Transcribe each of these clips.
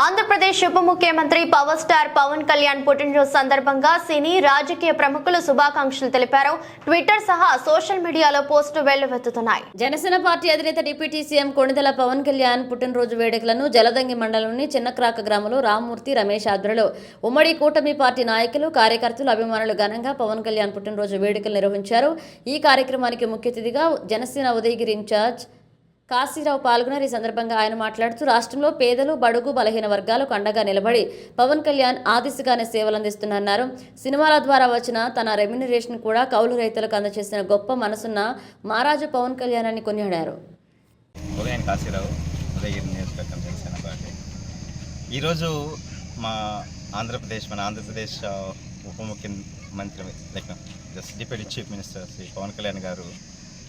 ఆంధ్రప్రదేశ్ ఉప ముఖ్యమంత్రి power star Pawan Kalyan పుట్టినరోజు సందర్భంగా సినీ రాజకీయ ప్రముఖులు శుభాకాంక్షలు తెలిపారు. ట్విట్టర్ సహా సోషల్ మీడియాలో పోస్టు వెల్లువెత్తుతున్నాయి. జనసేన పార్టీ అధినేత డిప్యూటీ సీఎం కొణిదల పవన్ కళ్యాణ్ పుట్టినరోజు వేడుకలను జలదంగి మండలంలోని చిన్నక్రాక గ్రామంలో రామ్మూర్తి రమేష్ ఆధ్వర్యంలో ఉమ్మడి కూటమి పార్టీ నాయకులు కార్యకర్తలు అభిమానులు ఘనంగా పవన్ కళ్యాణ్ పుట్టినరోజు వేడుకలు నిర్వహించారు. ఈ కార్యక్రమానికి ముఖ్య అతిథిగా జనసేన ఉదయగిరి ఇన్ఛార్జ్ కాశీరావు పాల్గొన్నారు. ఈ సందర్భంగా ఆయన మాట్లాడుతూ రాష్ట్రంలో పేదలు బడుగు బలహీన వర్గాలకు అండగా నిలబడి పవన్ కళ్యాణ్ ఆదిశగానే సేవలు అందిస్తున్నారు సినిమాల ద్వారా వచ్చిన తన రెమ్యునరేషన్ కూడా కౌలు రైతులకు అందజేసిన గొప్ప మనసున్న మహారాజు పవన్ కళ్యాణ్ అని కొనియాడారు ఈరోజు మా ఆంధ్రప్రదేశ్ మన ఆంధ్రప్రదేశ్ ఉప ముఖ్యమంత్రి like just deputy chief minister Shri Pawan Kalyan garu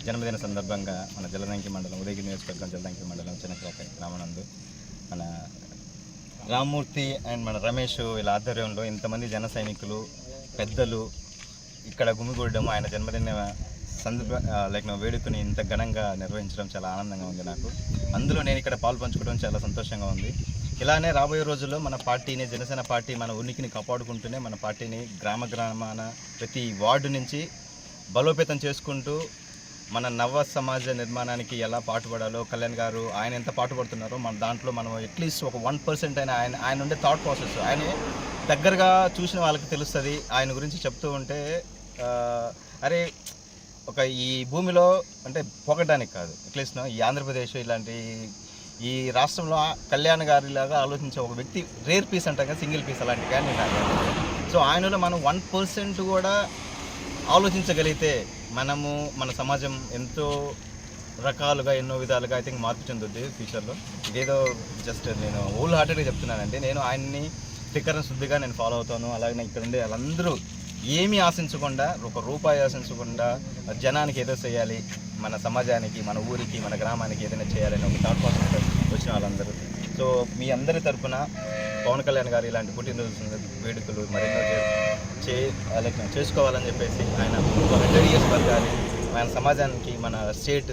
జన్మదిన సందర్భంగా మన జలదంకి మండలం ఉదయగిరి నియోజకవర్గం జలదంకి మండలం చిన్నక్రాక గ్రామనందు మన రామ్మూర్తి అండ్ మన రమేష్ వీళ్ళ ఆధ్వర్యంలో ఇంతమంది జన సైనికులు పెద్దలు ఇక్కడ గుమిగూడడం ఆయన జన్మదిన సందర్భ లైక్ నా వేడుకని ఇంత ఘనంగా నిర్వహించడం చాలా ఆనందంగా ఉంది నాకు. అందులో నేను ఇక్కడ పాలు పంచుకోవడం చాలా సంతోషంగా ఉంది. ఇలానే రాబోయే రోజుల్లో మన పార్టీని జనసేన పార్టీ మన ఉనికిని కాపాడుకుంటూనే మన పార్టీని గ్రామ గ్రామాన ప్రతి వార్డు నుంచి బలోపేతం చేసుకుంటూ మన నవ సమాజ నిర్మాణానికి ఎలా పాటుపడాలో కళ్యాణ్ గారు ఆయన ఎంత పాటుపడుతున్నారో మన దాంట్లో మనం అట్లీస్ట్ ఒక వన్ పర్సెంట్ అయినా ఆయన ఆయన ఉండే థాట్ ప్రాసెస్ ఆయన దగ్గరగా చూసిన వాళ్ళకి తెలుస్తుంది. ఆయన గురించి చెప్తూ ఉంటే అరే ఒక ఈ భూమిలో అంటే పొగడానికి కాదు. అట్లీస్ట్ ఈ ఆంధ్రప్రదేశ్ ఇలాంటి ఈ రాష్ట్రంలో కళ్యాణ్ గారిలాగా ఆలోచించే ఒక వ్యక్తి రేర్ పీస్ అంటాం కదా సింగిల్ పీస్ అలాంటి కానీ సో ఆయనలో మనం వన్ పర్సెంట్ కూడా ఆలోచించగలిగితే మనము మన సమాజం ఎంతో రకాలుగా ఎన్నో విధాలుగా ఐ థింక్ మార్పు చెందుద్ది ఫ్యూచర్లో ఇదేదో జస్ట్ నేను హోల్ హార్టెడ్గా చెప్తున్నానండి. నేను ఆయన్ని టిక్కర్ని శుద్ధిగా నేను ఫాలో అవుతాను. అలాగే ఇక్కడ ఉండే వాళ్ళందరూ ఏమీ ఆశించకుండా ఒక రూపాయి ఆశించకుండా జనానికి ఏదో చేయాలి మన సమాజానికి మన ఊరికి మన గ్రామానికి ఏదైనా చేయాలని ఒక థాట్ ప్రాసెస్ వచ్చిన వాళ్ళందరూ. సో మీ అందరి తరపున పవన్ కళ్యాణ్ గారు ఇలాంటి పుట్టినరోజు వేడుకలు మరెన్నో చే- చేసుకోవాలని చెప్పేసి ఆయన హండ్రెడ్ ఇయర్స్ కానీ ఆయన సమాజానికి మన స్టేట్